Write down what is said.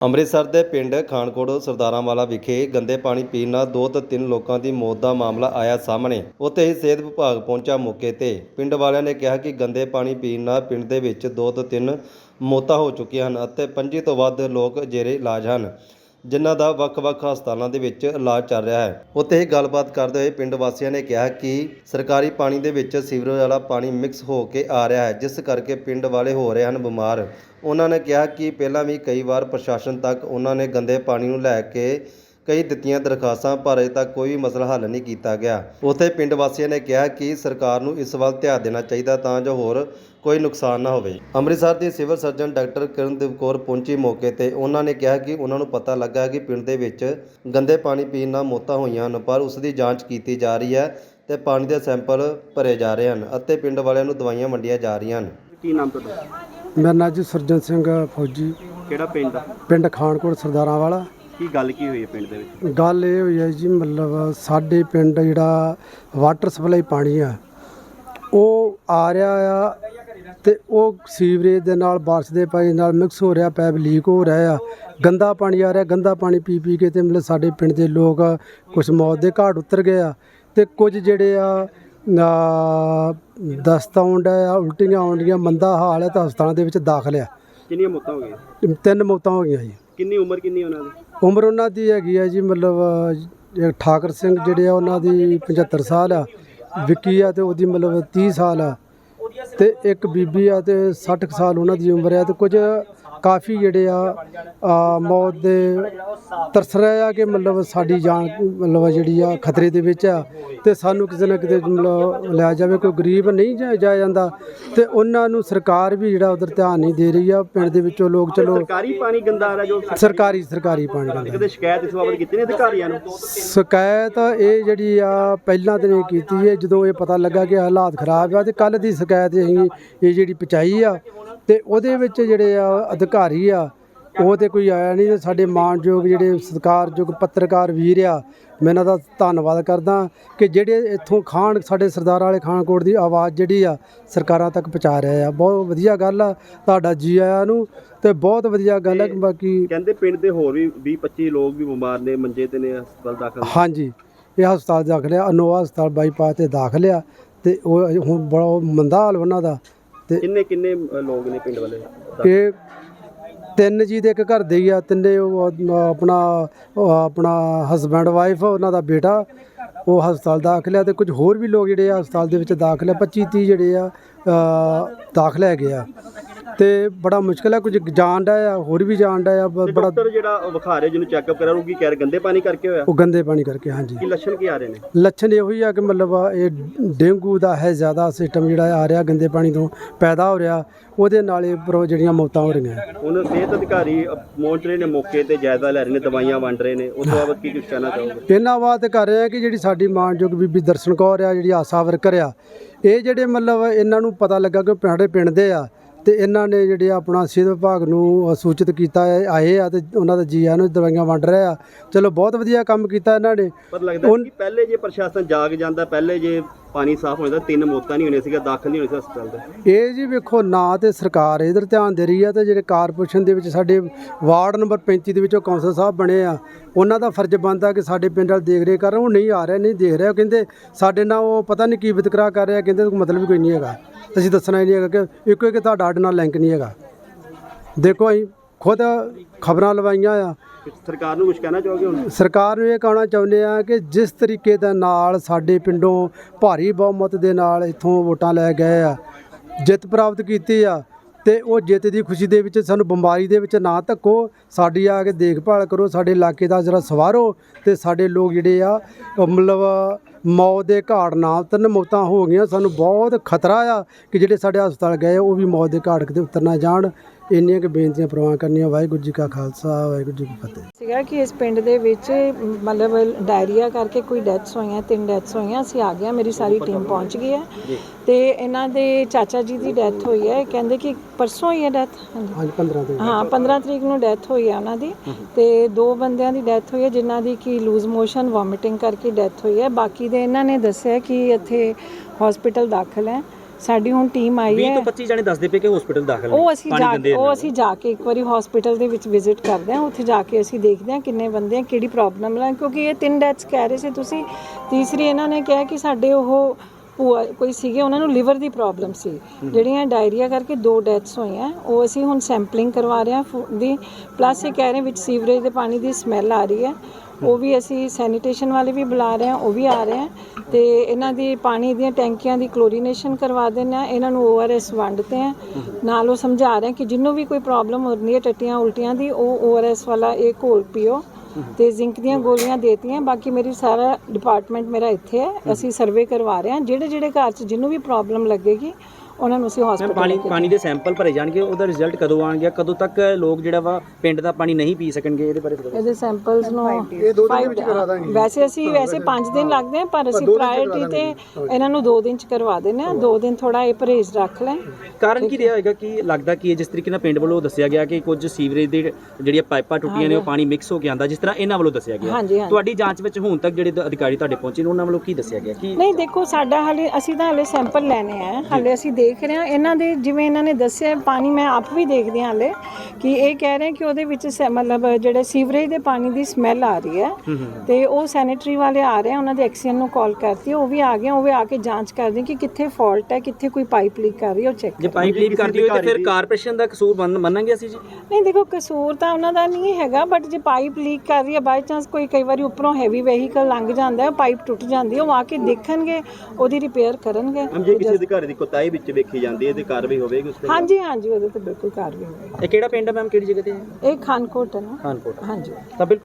ਅੰਮ੍ਰਿਤਸਰ ਦੇ ਪਿੰਡ ਖਾਨਕੋਟ ਸਰਦਾਰਾਂ ਵਾਲਾ ਵਿਖੇ ਗੰਦੇ ਪਾਣੀ ਪੀਣ ਨਾਲ ਦੋ ਤੋਂ ਤਿੰਨ ਲੋਕਾਂ ਦੀ ਮੌਤ ਦਾ ਮਾਮਲਾ ਆਇਆ ਸਾਹਮਣੇ। ਉੱਥੇ ਹੀ ਸਿਹਤ ਵਿਭਾਗ ਪਹੁੰਚਾ ਮੌਕੇ ਤੇ। ਪਿੰਡ ਵਾਲਿਆਂ ਨੇ ਕਿਹਾ ਕਿ ਗੰਦੇ ਪਾਣੀ ਪੀਣ ਨਾਲ ਪਿੰਡ ਦੇ ਵਿੱਚ ਦੋ ਤੋਂ ਤਿੰਨ ਮੌਤਾਂ ਹੋ ਚੁੱਕੀਆਂ ਹਨ ਅਤੇ 25 ਤੋਂ ਵੱਧ ਲੋਕ ਜੇਰੇ ਇਲਾਜ ਹਨ। ਜਿਨ੍ਹਾਂ ਦਾ ਵੱਖ-ਵੱਖ ਹਸਪਤਾਲਾਂ ਦੇ ਵਿੱਚ ਇਲਾਜ ਚੱਲ ਰਿਹਾ ਹੈ। ਉੱਥੇ ਹੀ ਗੱਲਬਾਤ ਕਰਦੇ ਹੋਏ ਪਿੰਡ ਵਾਸੀਆਂ ਨੇ ਕਿਹਾ ਕਿ ਸਰਕਾਰੀ ਪਾਣੀ ਦੇ ਵਿੱਚ ਸੀਵਰੇਜ ਵਾਲਾ ਪਾਣੀ ਮਿਕਸ ਹੋ ਕੇ ਆ ਰਿਹਾ ਹੈ, ਜਿਸ ਕਰਕੇ ਪਿੰਡ ਵਾਲੇ ਹੋ ਰਹੇ ਹਨ ਬਿਮਾਰ। ਉਹਨਾਂ ਨੇ ਕਿਹਾ ਕਿ ਪਹਿਲਾਂ ਵੀ ਕਈ ਵਾਰ ਪ੍ਰਸ਼ਾਸਨ ਤੱਕ ਉਹਨਾਂ ਨੇ ਗੰਦੇ ਪਾਣੀ ਨੂੰ ਲੈ ਕੇ ਕਈ ਦਿੱਤੀਆਂ ਦਰਖਾਸਤਾਂ ਪਰ ਅਜੇ ਤੱਕ ਕੋਈ ਵੀ ਮਸਲਾ ਹੱਲ ਨਹੀਂ ਕੀਤਾ ਗਿਆ। ਉੱਥੇ ਪਿੰਡ ਵਾਸੀਆਂ ਨੇ ਕਿਹਾ ਕਿ ਸਰਕਾਰ ਨੂੰ ਇਸ ਵੱਲ ਧਿਆਨ ਦੇਣਾ ਚਾਹੀਦਾ ਤਾਂ ਜੋ ਹੋਰ ਕੋਈ ਨੁਕਸਾਨ ਨਾ ਹੋਵੇ। ਅੰਮ੍ਰਿਤਸਰ ਦੀ civil surgeon doctor Kirandeep Kaur ਪਹੁੰਚੀ ਮੌਕੇ ਤੇ ਉਹਨਾਂ ਨੇ ਕਿਹਾ ਕਿ ਉਹਨਾਂ ਨੂੰ ਪਤਾ ਲੱਗਾ ਕਿ ਪਿੰਡ ਦੇ ਵਿੱਚ ਗੰਦੇ ਪਾਣੀ ਪੀਣ ਨਾਲ ਮੌਤਾਂ ਹੋਈਆਂ ਹਨ ਪਰ ਉਸ ਦੀ ਜਾਂਚ ਕੀਤੀ ਜਾ ਰਹੀ ਹੈ ਤੇ ਪਾਣੀ ਦੇ ਸੈਂਪਲ ਭਰੇ ਜਾ ਰਹੇ ਹਨ ਅਤੇ ਪਿੰਡ ਵਾਲਿਆਂ ਨੂੰ ਦਵਾਈਆਂ ਵੰਡੀਆਂ ਜਾ ਰਹੀਆਂ ਹਨ। ਕੀ ਨਾਮ ਤੁਹਾਡਾ? ਮੇਰਾ ਨਾਂ ਜੀ ਸੁਰਜਨ ਸਿੰਘ ਫੌਜੀ। ਕਿਹੜਾ ਪਿੰਡ ਆ? ਪਿੰਡ ਖਾਨਕੋਟ ਸਰਦਾਰਾਂ ਵਾਲਾ। ਕੀ ਗੱਲ ਕੀ ਹੋਈ ਹੈ ਪਿੰਡ ਦੇ ਵਿੱਚ? ਗੱਲ ਇਹ ਹੋਈ ਹੈ ਜੀ ਮਤਲਬ ਸਾਡੇ ਪਿੰਡ ਜਿਹੜਾ ਵਾਟਰ ਸਪਲਾਈ ਪਾਣੀ ਆ ਉਹ ਆ ਰਿਹਾ ਆ ਤੇ ਉਹ ਸੀਵਰੇਜ ਦੇ ਨਾਲ ਬਾਰਿਸ਼ ਦੇ ਪਾਣੀ ਨਾਲ ਮਿਕਸ ਹੋ ਰਿਹਾ ਪੈਪ ਲੀਕ ਹੋ ਰਿਹਾ ਆ। ਗੰਦਾ ਪਾਣੀ ਆ ਰਿਹਾ ਗੰਦਾ ਪਾਣੀ ਪੀ ਪੀ ਕੇ ਤੇ ਮਤਲਬ ਸਾਡੇ ਪਿੰਡ ਦੇ ਲੋਕ ਕੁਝ ਮੌਤ ਦੇ ਘਾਟ ਉਤਰ ਗਏ ਆ। ਤੇ ਕੁਝ ਜਿਹੜੇ ਆ ਆ, ਦਸਤ ਡਿਆ ਆ ਉਲਟੀਆਂ ਆਉਂਦੀਆਂ ਮੰਦਾ ਹਾਲ ਹੈ ਤਾਂ ਹਸਪਤਾਲਾਂ ਦੇ ਵਿੱਚ ਦਾਖਲ ਆ। ਕਿੰਨੀਆਂ ਮੌਤਾਂ ਹੋ ਗਈਆਂ? ਤਿੰਨ ਮੌਤਾਂ ਹੋ ਗਈਆਂ ਜੀ। ਕਿੰਨੀ ਉਮਰ ਕਿੰਨੀ ਉਹਨਾਂ ਦੀ? ਉਮਰ ਉਹਨਾਂ ਦੀ ਹੈਗੀ ਹੈ ਜੀ ਮਤਲਬ ਅਹ, ਠਾਕਰ ਸਿੰਘ ਜਿਹੜੇ ਆ ਉਹਨਾਂ ਦੀ 75 ਸਾਲ ਆ ਵਿੱਕੀ ਆ ਤੇ ਉਹਦੀ ਮਤਲਬ 30 ਸਾਲ ਆ। ਤੇ ਇੱਕ ਬੀਬੀ ਆ ਤੇ 60 ਕੁ ਸਾਲ ਉਹਨਾਂ ਦੀ ਉਮਰ ਆ ਤੇ ਕੁਝ ਕਾਫੀ ਜਿਹੜੇ ਆ ਮੌਤ ਦੇ ਤਰਸ ਰਹੇ ਆ ਕਿ ਮਤਲਬ ਸਾਡੀ ਜਾਨ ਮਤਲਬ ਜਿਹੜੀ ਆ ਖਤਰੇ ਦੇ ਵਿੱਚ ਆ ਤੇ ਸਾਨੂੰ ਕਿਸੇ ਨਾ ਕਿਤੇ ਮਤਲਬ ਲਿਆ ਜਾਵੇ ਕੋਈ ਗਰੀਬ ਨਹੀਂ ਜਾ ਜਾਇਆ ਜਾਂਦਾ ਤੇ ਉਹਨਾਂ ਨੂੰ ਸਰਕਾਰ ਵੀ ਜਿਹੜਾ ਉਧਰ ਧਿਆਨ ਨਹੀਂ ਦੇ ਰਹੀ ਆ ਪਿੰਡ ਦੇ ਵਿੱਚੋਂ ਲੋਕ ਚਲੋ ਸਰਕਾਰੀ ਪਾਣੀ ਗੰਦਾ ਆ ਰਿਹਾ ਜੋ ਸਰਕਾਰੀ ਸਰਕਾਰੀ ਪਾਣੀ ਦਾ ਕਦੇ ਸ਼ਿਕਾਇਤ ਇਸ ਬਾਬਤ ਕੀਤੀ ਨੇ ਅਧਿਕਾਰੀਆਂ ਨੂੰ? ਸ਼ਿਕਾਇਤ ਇਹ ਜਿਹੜੀ ਆ ਪਹਿਲਾਂ ਤੇ ਨਹੀਂ ਕੀਤੀ ਹੈ ਜਦੋਂ ਇਹ ਪਤਾ ਲੱਗਾ ਕਿ ਹਾਲਾਤ ਖਰਾਬ ਆ ਤੇ ਕੱਲ ਦੀ ਸ਼ਿਕਾਇਤ ਅਸੀਂ ਇਹ ਜਿਹੜੀ ਪਹੁੰਚਾਈ ਆ ਤੇ ਉਹਦੇ ਵਿੱਚ ਜਿਹੜੇ ਆ ਅਧਿਕਾਰੀ ਆ ਉਹ ਤੇ ਕੋਈ ਆਇਆ ਨਹੀਂ ਸਾਡੇ ਮਾਣਯੋਗ ਜਿਹੜੇ ਸਤਿਕਾਰਯੋਗ ਪੱਤਰਕਾਰ ਵੀਰ ਆ ਮੈਂ ਇਹਨਾਂ ਦਾ ਧੰਨਵਾਦ ਕਰਦਾ ਕਿ ਜਿਹੜੇ ਇੱਥੋਂ ਖਾਨ ਸਾਡੇ ਸਰਦਾਰ ਵਾਲੇ ਖਾਨਕੋਟ ਦੀ ਆਵਾਜ਼ ਜਿਹੜੀ ਆ ਸਰਕਾਰਾਂ ਤੱਕ ਪਹੁੰਚਾ ਰਹੇ ਆ। ਬਹੁਤ ਵਧੀਆ ਗੱਲ ਆ ਤੁਹਾਡਾ ਜੀ ਆਇਆਂ ਨੂੰ ਤੇ ਬਹੁਤ ਵਧੀਆ ਗੱਲ ਹੈ ਕਿ ਬਾਕੀ ਕਹਿੰਦੇ ਪਿੰਡ ਦੇ ਹੋਰ ਵੀ 20 25 ਲੋਕ ਵੀ ਬਿਮਾਰ ਨੇ ਮੰਜੇ ਤੇ ਨੇ ਹਸਪਤਾਲ ਦਾਖਲ ਹਾਂਜੀ ਇਹ ਹਸਪਤਾਲ ਦਾਖਲ ਆ ਅਨੋਵਾ ਹਸਪਤਾਲ ਬਾਈਪਾਸ ਤੇ ਦਾਖਲ ਆ ਤੇ ਉਹ ਹੁਣ ਬੜਾ ਮੰਦਾ ਹਾਲ ਉਹਨਾਂ ਦਾ। ਤੇ ਕਿੰਨੇ ਕਿੰਨੇ ਅ, ਲੋਕ ਨੇ ਪਿੰਡ ਵਾਲੇ? ਇਹ ਤਿੰਨ ਜੀ ਦੇ ਇੱਕ ਘਰ ਦੇ ਹੀ ਆ ਤਿੰਨੇ ਉਹ ਆਪਣਾ ਉਹ ਆਪਣਾ ਹਸਬੈਂਡ ਵਾਈਫ ਉਹਨਾਂ ਦਾ ਬੇਟਾ ਉਹ ਹਸਪਤਾਲ ਦਾਖਲ ਆ ਤੇ ਕੁਝ ਹੋਰ ਵੀ ਲੋਕ ਜਿਹੜੇ ਆ ਹਸਪਤਾਲ ਦੇ ਵਿੱਚ ਦਾਖਲ ਆ 25 30 ਜਿਹੜੇ ਆ ਅ, ਦਾਖਲ ਹੈਗੇ ਆ। ਤੇ ਬੜਾ ਮੁਸ਼ਕਲ ਹੈ ਕੁਝ ਜਾਣ ਦਾ ਆ ਹੋਰ ਵੀ ਜਾਣ ਦਾ ਆ ਬ- ਬੜਾ ਡਾਕਟਰ ਜਿਹੜਾ ਵਿਖਾ ਰਿਹਾ ਜਿਹਨੂੰ ਚੈੱਕਅਪ ਕਰਾ ਕੀ ਕਹਿ ਰਹੇ ਗੰਦੇ ਪਾਣੀ ਕਰਕੇ ਹੋਇਆ? ਉਹ ਗੰਦੇ ਪਾਣੀ ਕਰਕੇ ਹਾਂਜੀ। ਕੀ ਲੱਛਣ ਕੀ ਆ ਰਹੇ ਨੇ? ਲੱਛਣ ਇਹੋ ਹੀ ਆ ਕਿ ਮਤਲਬ ਇਹ ਡੇਂਗੂ ਦਾ ਹੈ ਜ਼ਿਆਦਾ ਸਿਸਟਮ ਜਿਹੜਾ ਆ ਰਿਹਾ ਗੰਦੇ ਪਾਣੀ ਤੋਂ ਪੈਦਾ ਹੋ ਰਿਹਾ ਉਹਦੇ ਨਾਲ ਇਹ ਉੱਪਰੋਂ ਜਿਹੜੀਆਂ ਮੌਤਾਂ ਹੋ ਰਹੀਆਂ। ਹੁਣ ਸਿਹਤ ਅਧਿਕਾਰੀ ਅ, ਪਹੁੰਚ ਰਹੇ ਨੇ ਮੌਕੇ ਤੇ ਜਾਇਜ਼ਾ ਲੈ ਰਹੇ ਨੇ ਦਵਾਈਆਂ ਵੰਡ ਰਹੇ ਨੇ ਉਸ ਤੋਂ ਬਾਅਦ ਕੀ ਕੁਝ ਕਹਿਣਾ ਚਾਹੋਗੇ? ਇਹਨਾਂ ਬਾਤ ਕਰ ਰਹੇ ਆ ਕਿ ਜਿਹੜੀ ਸਾਡੀ ਮਾਨਯੋਗ ਬੀਬੀ ਦਰਸ਼ਨ ਕੌਰ ਆ ਜਿਹੜੀ ਆਸਾ ਵਰਕਰ ਆ ਇਹ ਜਿਹੜੇ ਮਤਲਬ ਇਹਨਾਂ ਨੂੰ ਪਤਾ ਲੱਗਾ ਕਿ ਸਾਡੇ ਪਿੰਡ ਦੇ ਆ ਤੇ ਇਹਨਾਂ ਨੇ ਜਿਹੜੇ ਆਪਣਾ ਸਿਹਤ ਵਿਭਾਗ ਨੂੰ ਸੂਚਿਤ ਕੀਤਾ ਹੈ ਆਏ ਆ ਤੇ ਉਹਨਾਂ ਦਾ ਜੀ ਨੂੰ ਦਵਾਈਆਂ ਵੰਡ ਰਹੇ ਆ। ਚਲੋ ਬਹੁਤ ਵਧੀਆ ਕੰਮ ਕੀਤਾ ਇਹਨਾਂ ਨੇ। ਪਰ ਲੱਗਦਾ ਕਿ ਪਹਿਲੇ ਜੇ ਪ੍ਰਸ਼ਾਸਨ ਜਾਗ ਜਾਂਦਾ ਪਹਿਲੇ ਜੇ ਪਾਣੀ ਸਾਫ਼ ਹੋ ਜਾਂਦਾ ਤਿੰਨ ਮੌਤਾਂ ਨਹੀਂ ਹੋਣੀਆਂ ਸੀਗਾ ਦਾਖਲ ਨਹੀਂ ਹੋਣੇ ਸੀ ਹਸਪਤਾਲ ਦੇ। ਇਹ ਜੀ ਵੇਖੋ, ਨਾ ਤੇ ਸਰਕਾਰ ਇਧਰ ਧਿਆਨ ਦੇ ਰਹੀ ਆ ਤੇ ਜਿਹੜੇ ਕਾਰਪੋਰੇਸ਼ਨ ਦੇ ਵਿੱਚ ਸਾਡੇ ਵਾਰਡ ਨੰਬਰ 35 ਦੇ ਵਿੱਚੋਂ ਕੌਂਸਲ ਸਾਹਿਬ ਬਣੇ ਆ, ਉਹਨਾਂ ਦਾ ਫਰਜ਼ ਬਣਦਾ ਕਿ ਸਾਡੇ ਪਿੰਡ ਵਾਲ ਦੇਖ ਰੇਖ ਕਰ, ਉਹ ਨਹੀਂ ਆ ਰਿਹਾ, ਨਹੀਂ ਦੇਖ ਰਿਹਾ, ਉਹ ਕਹਿੰਦੇ ਸਾਡੇ ਨਾਲ ਉਹ ਪਤਾ ਨਹੀਂ ਕੀ ਵਿਤਕਰਾ ਕਰ ਰਿਹਾ, ਕਹਿੰਦੇ ਕੋਈ ਮਤਲਬ ਕੋਈ ਨਹੀਂ ਹੈਗਾ। ਅਸੀਂ ਦੱਸਣਾ ਹੀ ਨਹੀਂ ਹੈਗਾ ਕਿ ਇੱਕੋ ਇੱਕ ਤੁਹਾਡਾ ਅੱਡ ਨਾਲ ਲਿੰਕ ਨਹੀਂ ਹੈਗਾ। ਦੇਖੋ ਅਸੀਂ ਖੁਦ ਖਬਰਾਂ ਲਵਾਈਆਂ ਆ ਸਰਕਾਰ ਨੂੰ ਕੁਝ ਕਹਿਣਾ ਚਾਹੋਗੇ ਹੁਣ? ਸਰਕਾਰ ਨੂੰ ਇਹ ਕਹਿਣਾ ਚਾਹੁੰਦੇ ਆ ਕਿ ਜਿਸ ਤਰੀਕੇ ਦੇ ਨਾਲ ਸਾਡੇ ਪਿੰਡੋਂ ਭਾਰੀ ਬਹੁਮਤ ਦੇ ਨਾਲ ਇੱਥੋਂ ਵੋਟਾਂ ਲੈ ਗਏ ਆ, ਜਿੱਤ ਪ੍ਰਾਪਤ ਕੀਤੀ ਆ, ਤੇ ਉਹ ਜਿੱਤ ਦੀ ਖੁਸ਼ੀ ਦੇ ਵਿੱਚ ਸਾਨੂੰ ਬਿਮਾਰੀ ਦੇ ਵਿੱਚ ਨਾ ਧੱਕੋ, ਸਾਡੀ ਆ ਕੇ ਦੇਖਭਾਲ ਕਰੋ, ਸਾਡੇ ਇਲਾਕੇ ਦਾ ਜਰਾ ਸਵਾਰੋ, ਤੇ ਸਾਡੇ ਲੋਕ ਜਿਹੜੇ ਆ ਮਤਲਬ ਮੌਤ ਦੇ ਘਾਟ ਨਾ ਤਿੰਨ ਮੌਤਾਂ ਹੋ ਗਈਆਂ। ਸਾਨੂੰ ਬਹੁਤ ਖਤਰਾ ਆ ਕਿ ਜਿਹੜੇ ਸਾਡੇ ਹਸਪਤਾਲ ਗਏ, ਉਹ ਵੀ ਮੌਤ ਦੇ ਘਾਟ ਕਿਤੇ ਉਤਰ ਨਾ ਜਾਣ। ਇੰਨੀਆਂ ਕਿ ਬੇਨਤੀਆਂ ਪ੍ਰਵਾਨ ਕਰਨੀਆਂ। ਵਾਹਿਗੁਰੂ ਜੀ ਕਾ ਖਾਲਸਾ, ਵਾਹਿਗੁਰੂ ਜੀ ਕੀ ਫਤਿਹ। ਸੀਗਾ ਕਿ ਇਸ ਪਿੰਡ ਦੇ ਵਿੱਚ ਮਤਲਬ ਡਾਇਰੀਆ ਕਰਕੇ ਕੋਈ ਡੈਥਸ ਹੋਈਆਂ ਤਿੰਨ ਡੈਥਸ ਹੋਈਆਂ ਅਸੀਂ ਆ ਗਏ ਮੇਰੀ ਸਾਰੀ ਟੀਮ ਪਹੁੰਚ ਗਈ ਹੈ। ਤੇ ਇਹਨਾਂ ਦੇ ਚਾਚਾ ਜੀ ਦੀ ਡੈਥ ਹੋਈ ਹੈ ਕਹਿੰਦੇ ਕਿ ਪਰਸੋਂ ਹੀ ਹੈ ਡੈਥ? ਅੱਜ 15 ਦੇ ਹਾਂ 15 ਤਰੀਕ ਨੂੰ ਡੈਥ ਹੋਈ ਹੈ ਉਹਨਾਂ ਦੀ। ਤੇ ਦੋ ਬੰਦਿਆਂ ਦੀ ਡੈਥ ਹੋਈ ਹੈ ਜਿਨ੍ਹਾਂ ਦੀ ਕੀ ਲੂਜ਼ ਮੋਸ਼ਨ ਵੋਮਿਟਿੰਗ ਕਰਕੇ ਡੈਥ ਹੋਈ ਹੈ। ਬਾਕੀ ਦੇ ਇਹਨਾਂ ਨੇ ਦੱਸਿਆ ਕਿ ਇੱਥੇ ਹਸਪੀਟਲ ਦਾਖਲ ਹੈ। ਸਾਡੀ ਹੁਣ ਟੀਮ ਆਈ 20 ਹੈ। ਤੋਂ 25 ਜਾਣੇ ਦੱਸਦੇ ਪਏ ਕਿ ਹਸਪੀਟਲ ਦਾਖਲ ਨੇ ਉਹ ਅਸੀਂ ਪਾਣੀ ਜਾ ਗੰਦੇ ਉਹ। ਅਸੀਂ ਜਾ ਕੇ ਇੱਕ ਵਾਰੀ ਹਸਪੀਟਲ ਦੇ ਵਿੱਚ ਵਿਜ਼ਿਟ ਕਰਦੇ ਹਾਂ ਉੱਥੇ ਜਾ ਕੇ ਅਸੀਂ ਦੇਖਦੇ ਹਾਂ ਕਿੰਨੇ ਬੰਦੇ ਆ ਕਿਹੜੀ ਪ੍ਰੋਬਲਮ ਹੈ ਕਿਉਂਕਿ ਇਹ ਤਿੰਨ ਡੈਥਸ ਕਹਿ ਰਹੇ ਸੀ ਤੁਸੀਂ। ਤੀਸਰੀ ਇਹਨਾਂ ਨੇ ਕਿਹਾ ਕਿ ਸਾਡੇ ਉਹ ਭੂਆ ਕੋਈ ਸੀਗੇ ਉਹਨਾਂ ਨੂੰ ਲਿਵਰ ਦੀ ਪ੍ਰੋਬਲਮ ਸੀ। ਜਿਹੜੀਆਂ ਡਾਇਰੀਆ ਕਰਕੇ ਦੋ ਡੈਥਸ ਹੋਈਆਂ ਉਹ ਅਸੀਂ ਹੁਣ ਸੈਂਪਲਿੰਗ ਕਰਵਾ ਰਹੇ ਹਾਂ ਫੂ- ਦੀ। ਪਲੱਸ ਇਹ ਕਹਿ ਰਹੇ ਵਿੱਚ ਸੀਵਰੇਜ ਦੇ ਪਾਣੀ ਦੀ ਸਮੈਲ ਆ ਰਹੀ ਹੈ। ਉਹ ਵੀ ਅਸੀਂ ਸੈਨੀਟੇਸ਼ਨ ਵਾਲੇ ਵੀ ਬੁਲਾ ਰਹੇ ਹਾਂ, ਉਹ ਵੀ ਆ ਰਹੇ ਹੈ ਤੇ ਇਹਨਾਂ ਦੀ ਪਾਣੀ ਦੀਆਂ ਟੈਂਕੀਆਂ ਦੀ ਕਲੋਰੀਨੇਸ਼ਨ ਕਰਵਾ ਦਿੰਦੇ ਹਾਂ, ਇਹਨਾਂ ਨੂੰ ਓਆਰਐਸ ਵੰਡਦੇ ਹਾਂ। ਨਾਲ ਉਹ ਸਮਝਾ ਰਹੇ ਕਿ ਜਿਹਨੂੰ ਵੀ ਕੋਈ ਪ੍ਰੋਬਲਮ ਹੋ ਰਹੀ ਹੈ, ਟੱਟੀਆਂ ਉਲਟੀਆਂ ਦੀ, ਉਹ ਓਆਰਐਸ ਵਾਲਾ ਇਹ ਘੋਲ ਪੀਓ ਤੇ ਜ਼ਿੰਕ ਦੀਆਂ ਗੋਲੀਆਂ ਦੇਤੀਆਂ। ਬਾਕੀ ਮੇਰੀ ਸਾਰਾ ਡਿਪਾਰਟਮੈਂਟ ਮੇਰਾ ਇੱਥੇ ਹੈ, ਅਸੀਂ ਸਰਵੇ ਕਰਵਾ ਰਹੇ ਹਾਂ। ਜਿਹੜੇ ਜਿਹੜੇ ਘਰ 'ਚ ਜਿਹਨੂੰ ਵੀ ਪ੍ਰੋਬਲਮ ਲੱਗੇਗੀ ਉਹਨਾਂ ਨੂੰ ਅਸੀਂ ਮੈਮ ਹਸਪੀਟਲ ਪਾਣੀ ਪਾਣੀ ਦੇ ਸੈਂਪਲ ਭਰੇ ਜਾਣਗੇ ਉਹਦਾ ਰਿਜ਼ਲਟ ਕਦੋਂ ਆਣਗੇ ਕਦੋਂ ਤੱਕ ਲੋਕ ਜਿਹੜਾ ਵਾ ਪਿੰਡ ਦਾ ਪਾਣੀ ਨਹੀਂ ਪੀ ਸਕਣਗੇ ਇਹਦੇ ਬਾਰੇ ਥੋੜ੍ਹਾ ਇਹਦੇ ਸੈਂਪਲਸ ਨੂੰ ਇਹ ਦੋ ਦਿਨ ਵਿੱਚ ਕਰਾ ਦਾਂਗੇ। ਵੈਸੇ ਅਸੀਂ ਵੈਸੇ 5 ਦਿਨ ਲੱਗਦੇ ਆ ਪਰ ਅਸੀਂ ਪ੍ਰਾਇੋਰਟੀ ਤੇ ਇਹਨਾਂ ਨੂੰ 2 ਦਿਨ ਚ ਕਰਵਾ ਦਿੰਦੇ ਆ 2 ਦਿਨ ਥੋੜਾ ਇਹ ਪਰਹੇਜ਼ ਰੱਖ ਲੈ ਕਾਰਨ ਕੀ ਰਿਹਾ ਹੋਏਗਾ ਕਿ ਲੱਗਦਾ ਕਿ ਇਹ ਜਿਸ ਤਰੀਕੇ ਨਾਲ ਪਿੰਡ ਵੱਲੋਂ ਦੱਸਿਆ ਗਿਆ ਕਿ ਕੁਝ ਸੀਵਰੇਜ ਦੇ ਜਿਹੜੀਆਂ ਪਾਈਪਾਂ ਟੁੱਟੀਆਂ ਨੇ ਉਹ ਪਾਣੀ ਮਿਕਸ ਹੋ ਕੇ ਆਂਦਾ ਜਿਸ ਤਰ੍ਹਾਂ ਇਹਨਾਂ ਵੱਲੋਂ ਦੱਸਿਆ ਗਿਆ। ਹਾਂਜੀ, ਹਾਂਜੀ। ਤੁਹਾਡੀ ਜਾਂਚ ਵਿੱਚ ਹੁਣ ਤੱਕ ਜਿਹੜੇ ਦ- ਅਧਿਕਾਰੀ ਤੁਹਾਡੇ ਪਹੁੰਚੇ ਨੇ ਉਹਨਾਂ ਵੱਲੋਂ ਕੀ ਦੱਸਿਆ ਗਿਆ? ਕਿ ਨਹੀਂ ਦੇਖੋ ਸਾਡਾ ਹਾਲੇ ਅਸੀਂ ਤਾਂ ਹਾਲੇ ਸੈਂਪਲ ਲੈਣੇ ਆ ਹਾਲੇ ਅਸੀਂ ਦੇਖ ਰਹੇ। ਹਾਂ ਇਹਨਾਂ ਦੇ ਜਿਵੇਂ ਇਹਨਾਂ ਨੇ ਦੱਸਿਆ ਪਾਣੀ ਮੈਂ ਆਪ ਵੀ ਦੇਖਦੀ ਹਾਂ ਹਾਲੇ ਕਿ ਇਹ ਕਹਿ ਰਹੇ ਕਿ ਉਹਦੇ ਵਿੱਚ ਸੈ- ਮਤਲਬ ਜਿਹੜੇ ਸੀਵਰੇਜ ਦੇ ਪਾਣੀ ਦੀ ਸਮੈਲ ਆ ਰਹੀ ਹੈ। ਤੇ ਉਹ ਸੈਨੇਟਰੀ ਵਾਲੇ ਆ ਰਹੇ ਆ ਉਹਨਾਂ ਦੇ ਐਕਸੀਅਨ ਨੂੰ ਕਾਲ ਕਰਤੀ। ਉਹ ਵੀ ਆ ਗਏ ਉਹ ਵੀ ਆ ਕੇ ਜਾਂਚ ਕਰਦੇ ਕਿ ਕਿੱਥੇ ਫਾਲਟ ਹੈ ਕਿੱਥੇ ਕੋਈ ਪਾਈਪ ਲੀਕ ਕਰ ਰਹੀ ਹੈ ਉਹ ਚੈੱਕ ਜੇ ਪਾਈਪ ਲੀਕ ਕਰਦੀ ਹੋਈ ਤਾਂ ਫਿਰ ਕਾਰਪੋਰੇਸ਼ਨ ਦਾ ਕਸੂਰ ਮੰਨ- ਮੰਨਾਂਗੇ ਅਸੀਂ ਜੀ? ਨਹੀਂ ਦੇਖੋ ਕਸੂਰ ਤਾਂ ਉਹਨਾਂ ਦਾ ਨਹੀਂ ਹੈਗਾ ਬਟ ਜੇ ਪਾਈਪ ਲੀਕ ਕਰ ਰਹੀ ਹੈ ਬਾਈ ਚਾਂਸ ਕੋਈ ਕਈ ਵਾਰੀ ਉੱਪਰੋਂ ਹੈਵੀ ਵਹੀਕਲ ਲੰਘ ਜਾਂਦਾ ਹੈ ਪਾਈਪ ਟੁੱਟ ਜਾਂਦੀ ਹੈ ਉਹ ਆ ਕੇ ਦੇਖਣਗੇ ਉਹਦੀ ਰਿਪੇਅਰ ਕਰਨਗੇ। ਹਮ ਜੇ ਕਿਸੇ ਅਧਿਕਾਰੀ ਦੀ ਕੋਤਾਹੀ ਵਿੱਚ ਵੇਖੀ ਜਾਂਦੀ ਹੈ ਤੇ ਕਾਰਵਾਈ ਹੋਵੇਗੀ ਉਸ ਤੇ? ਹਾਂਜੀ ਹਾਂਜੀ ਉਹਦੇ ਤੇ ਬਿਲਕੁਲ ਕਾਰਵਾਈ ਹੋਵੇਗੀ। ਇਹ ਕਿਹੜਾ ਪਿੰਡ ਹੈ ਮੈਮ? ਕਿਹੜੀ ਜਗ੍ਹਾ ਤੇ ਹੈ? ਇਹ ਖਾਨਕੋਟ ਹੈ ਨਾ? ਖਾਨਕੋਟ। ਹਾਂਜੀ। ਤਾਂ ਬਿਲਕੁਲ